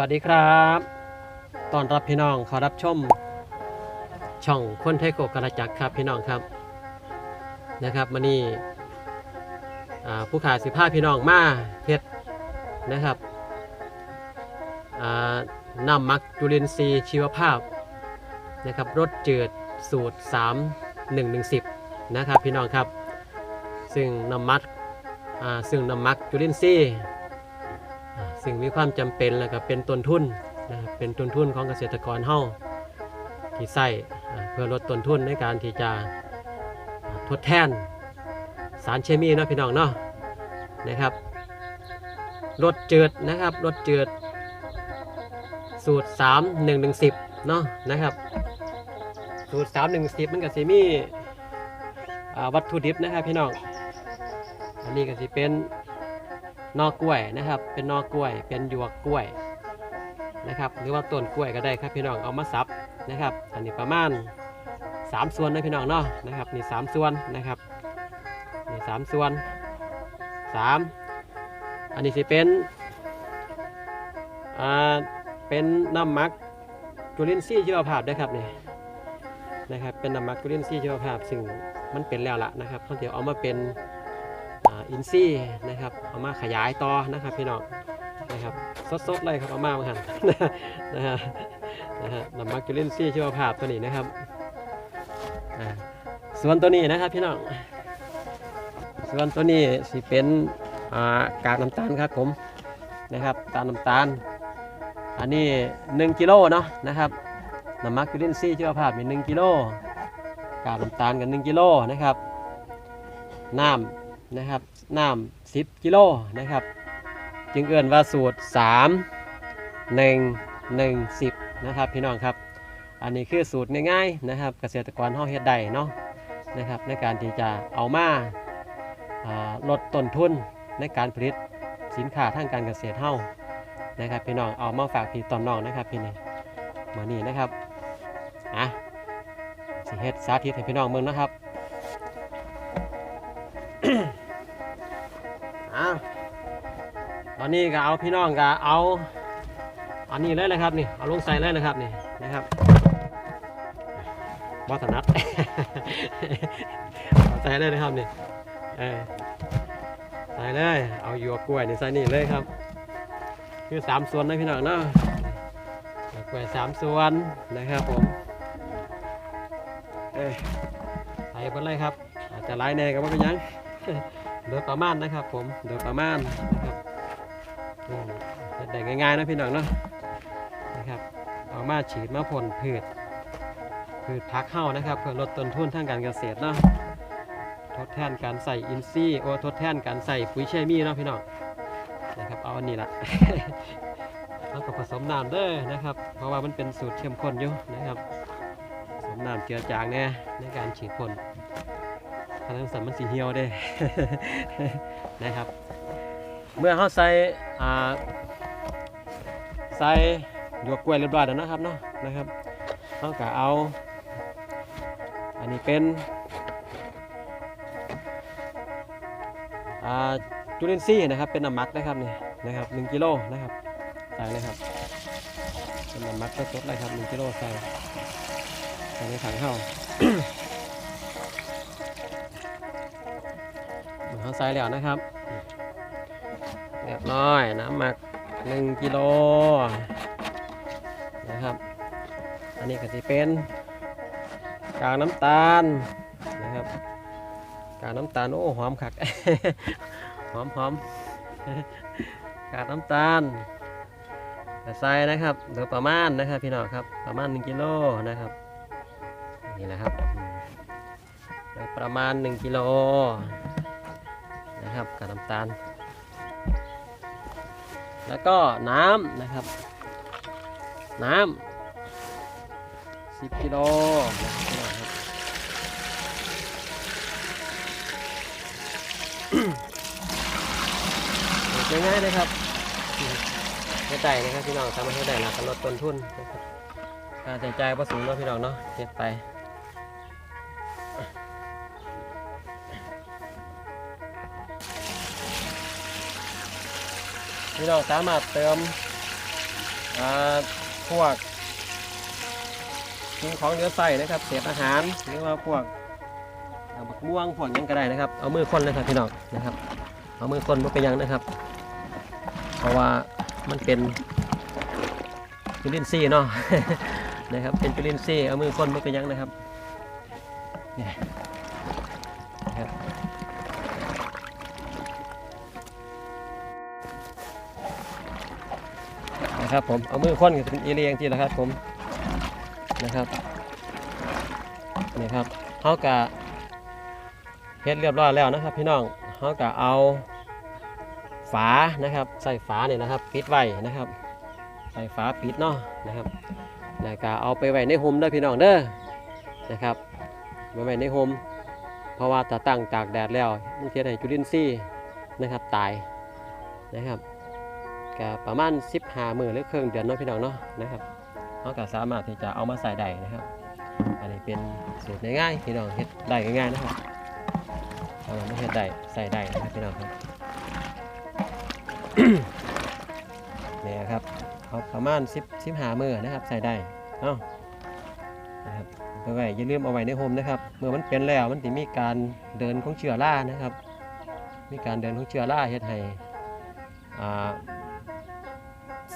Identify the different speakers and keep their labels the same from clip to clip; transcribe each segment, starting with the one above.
Speaker 1: วัสดีครับตอนรับพี่น้องขอรับชม ช่องคนไทยโกกระจักครับพี่น้องครับนะครับมานี่ผู้ขายสิผ้าพี่น้องมาเฮ็ดนะครับอ่านำมักจุลินทรีย์ชีวภาพนะครับรสจืดสูตร 3 1 1 0นะครับพี่น้องครับ ซึ่งนำมักซึ่งนำมักจุลินทรีย์ สิ่งมีความจำเป็นแล้วก็เป็นต้นทุนนะครับเป็นต้นทุนของเกษตรกรเฮาที่ใส่เพื่อลดต้นทุนในการที่จะอ่าทดแทนสารเคมีนะพี่น้องเนาะนะครับรสจืดนะครับรสจืดสูตร 3 1 1 10เนาะนะครับ สูตร 3 1 10 มันก็สิมีวัตถุดิบนะครับพี่น้อง อันนี้ก็สิเป็น นอกล้วยนะครับ เป็นนอกล้วย เป็นหยวกกล้วยนะครับ หรือว่าต้นกล้วยก็ได้ครับพี่น้องเอามาสับนะครับ อันนี้ประมาณ 3 ส่วนนะพี่น้องเนาะนะครับนี่3ส่วนนะครับนี่สามส่วน 3 อันนี้สิเป็นอ่าเป็นน้ำมักจุลินทรีย์ชีวภาพด้ครับนี่นะครับเป็นน้ำมักจุลินทรีย์ชีวภาพ ซึ่งมันเป็นแล้วละนะครับเขาเดี๋ยวเอามาเป็น อินซี่นะครับเอามาขยายต่อนะครับพี่น้องนะครับสดๆเลยครับเอามาเหมือนกันนะฮะนะฮะน้ำมักจุลินทรีย์ชีวภาพตัวนี้นะครับส่วนตัวนี้นะครับพี่น้องส่วนตัวนี้สิเป็นอ่ากากน้ำตาลครับผมนะครับกากน้ำตาล อันนี้ 1กิโลเนาะนะครับน้ำมักจุลินทรีย์ชีวภาพมี1กิโลกากน้ำตาลกัน1กิโลนะครับน้ำ นะครับน้ำ10กิโลนะครับ จึงเอื่นว่าสูตร 3 1 1 10นะครับพี่น้องครับ อันนี้คือสูตรง่ายๆนะครับ เกษตรกรเฮาเฮ็ดได้เนาะนะครับ ในการที่จะเอามาาลดต้นทุนในการผลิตสินค้าทางการเกษตรเฮานะครับพี่น้องเอามาฝากพี่ตอนน้องนะครับพี่นี่มานี่นะครับอะสิเฮ็ดสาธิตให้พี่น้องเมืองนะครับ อะตอนนี้ก็เอาพี่น้องก็เอา อันนี้เลยนะครับนี่เอาลงใส่เลยนะครับนี่นะครับบอสนัดใส่เลยนะครับนี่เออใส่เลยเอาหยวกกล้วยนี่ใส่นี่เลยครับ คือสามส่วนนะพี่น้องเนาะกล้วยสามส่วนนะครับผมเอ้ยใส่ไปเลยครับอาจจะไล่แน่ก็ว่เป็นยัง โดยประมาณนะครับ ผมโดยประมาณนะครับเดได้ง่ายๆนะพี่น้องเนาะนะครับเอามาฉีดมาพ่นพืชพืชพักเข้านะครับ เพื่อลดต้นทุนทางการเกษตรเนาะทดแทนการใส่อินทรีย์โอทดแทนการใส่ปุ๋ยเคมีเนาะพี่น้องนะครับเอาอันนี้ละแล้วก็ผสมน้ำเด้อนะครับ เพราะว่ามันเป็นสูตรเข้มข้นอยู่นะครับผสมน้ำเจือจางแน่ในการฉีดพ่น ทางสันมันสีเหี่ยวเด้ นะครับ เมื่อเขาใส่ใส่หยวกกล้วยเรียบร้อยแล้วนะครับเนาะนะครับเขาก็เอา อันนี้เป็นอ่าจุลินทรีย์นะครับเป็นน้ำมักนะครับนี่นะครับ1กิโลนะครับใส่เลยครับเป็นน้ำมักสดๆเลยครับ1กิโลใส่ใส่ในถังเข้า เขาใส่แล้วนะครับเรียบร้อยน้ำหมัก1กิโลนะครับ อันนี้ก็จะเป็นกากน้ำตาลนะครับกากน้ำตาลโอ้หอมคักหอมหอมกากน้ำตาลใส่นะครับโดยประมาณนะครับพี่น้องครับประมาณ 1กิโลนะครับนี่แหละครับโดยประมาณ 1กิโล นะครับกับน้ำตาล แล้วก็น้ำนะครับ น้ำ10กิโลนะครับง่ายๆเลยครับให้ไดนะครับพี่น้องทำให้ได้นะลดต้นทุนนะครับค่าใจ่ายประสูงเนาะพี่น้องเนาะเก็บไป พี่น้องสามารถเติมพวกกินของเหลือใส่นะครับ เศษอาหารหรือว่าพวกอ่าบักม่วงพวกยังก็ได้นะครับ เอามือคนเลยครับพี่น้องนะครับ เอามือคนมาเป็นหยังนะครับ เพราะว่ามันเป็นจุลินทรีย์เนาะนะครับ เป็นจุลินทรีย์เอามือคนมาเป็นหยังนะครับเนี่ยนะครับ นะครับผมเอามือคนเป็นเอเลียงที่แหละครับผมนะครับนี่ครับเขากะเฮ็ดเรียบร้อยแล้วนะครับ พี่น้องเขากะเอาฝานะครับใส่ฝาเนี่ยนะครับปิดไว้นะครับใส่ฝาปิดเนาะนะครับแล้วก็เอาไปไว้ในโฮมเด้อพี่น้องเด้อนะครับไว้ไว้ในโฮมเพราะว่าถ้าตั้งตากแดดแล้วมันเสียให้จุลินทรีย์นะครับตายนะครับ ก็ประมาณ15มื้อหรือครึ่งเดือนเนาะพี่น้องเนาะนะครับเราก็สามารถที่จะเอามาใส่ได้นะครับ อันนี้เป็นสูตรง่ายๆพี่น้องเฮ็ดได้ง่ายๆนะครับเอามาเฮ็ดได้ใส่ได้นะครับพี่น้องครับเนี่ยครับเอาประมาณ10 15มือนะครับ ใส่ได้เอานะครับไปไว้อย่าลืมเอาไว้ในโฮมนะครับ เมื่อมันเป็นแล้วมันจะมีการเดินของเชื้อรานะครับ มีการเดินของเชื้อราเฮ็ดให้อ่า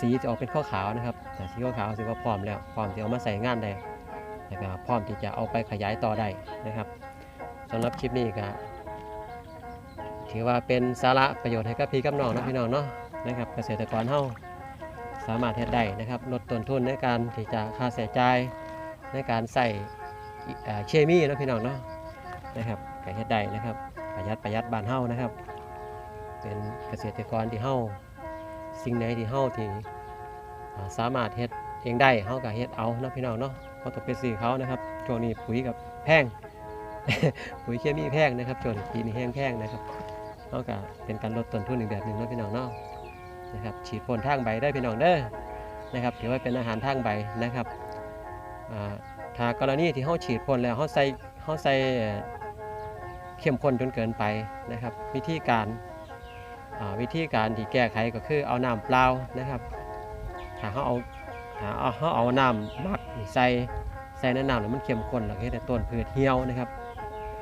Speaker 1: สีจะออกเป็นข้อขาวนะครับแต่สีขาวถือว่าพร้อมแล้วพร้อมที่เอามาใส่งานได้นะครับพร้อมที่จะเอาไปขยายต่อได้นะครับสำหรับคลิปนี้ก็ถือว่าเป็นสาระประโยชน์ให้กับพี่กับน้องนะพี่น้องเนาะนะครับเกษตรกรเฮาสามารถเฮ็ดได้นะครับลดต้นทุนในการที่จะค่าใช้จ่ายในการใส่เคมีนะพี่น้องเนาะนะครับก็เฮ็ดได้นะครับประหยัดประหยัดบ้านเฮานะครับ เป็นเกษตรกรที่เฮา สิ่งไหนที่เฮาที่สามารถเฮ็ดเองได้เฮาก็เฮ็ดเอาเนาะพี่น้องเนาะบ่ต้องไปซื้อเขานะครับช่วงนี้ปุ๋ยกับแพงปุ๋ยเคมีแพงนะครับช่วงนี้ปีนี้แห้งแพงนะครับนอกจากเป็นการลดต้นทุนอีกแบบหนึ่งเนาะพี่น้องเนาะนะครับฉีดพ่นทางใบได้พี่น้องเด้อนะครับถือว่าเป็นอาหารทางใบนะครับถ้ากรณีที่เขาฉีดพ่นแล้วเขาใส่เขาใส่เข้มข้นจนเกินไปนะครับ วิธีการ วิธีการที่แก้ไขก็คือเอาน้ำเปล่านะครับ ถ้าเขาเอาถ้าเอาเขาเอาน้ำหมักใส่ใส่ในน้ำแล้วมันเข้มข้นแล้วก็เฮ็ดให้ต้นพืชเหี่ยวนะครับ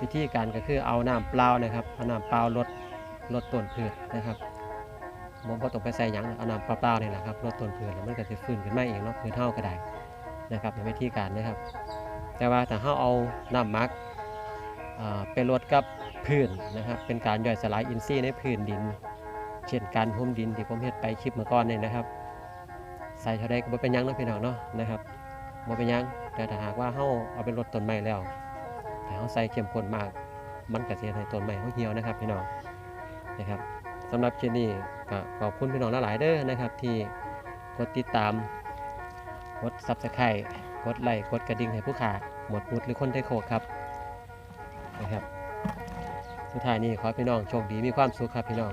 Speaker 1: วิธีการก็คือเอาน้ำเปล่านะครับเอาน้ำเปล่าลดลดต้นพืชนะครับผมพอต้องไปใส่หยังเอาน้ำเปล่าๆนี่แหละครับลดต้นพืชแล้วมันก็จะฟื้นขึ้นมาเองเนาะพืชเท่าก็ได้นะครับในวิธีการนะครับ แต่ว่าถ้าเราเอาน้ำมักอ่าไปลดกับพื้นนะครับเป็นการย่อยสลายอินทรีย์ในพื้นดิน เช่นการห่มดินที่ผมเฮ็ดไปคลิปเมื่อก่อนนี่นะครับ ใส่เท่าใดก็บ่เป็นยังนะพี่น้องเนาะนะครับบ่เป็นยังแต่ถ้าหากว่าเฮาเอาไปลดต้นไม้แล้วถ้าเขาใส่เข้มข้นมาก มันก็จะให้ต้นไม้เขาเหี่ยวนะครับพี่น้องนะครับสำหรับคลิปนี้ก็ขอบคุณพี่น้องหลายๆเด้อนะครับ ที่กดติดตามกดซับสไครต์กดไลค์กดกระดิ่งให้ผู้ขาหมดมุดหรือคนไทยโคครับนะครับ สุดท้ายนี้ขอพี่น้องโชคดีมีความสุขครับพี่น้อง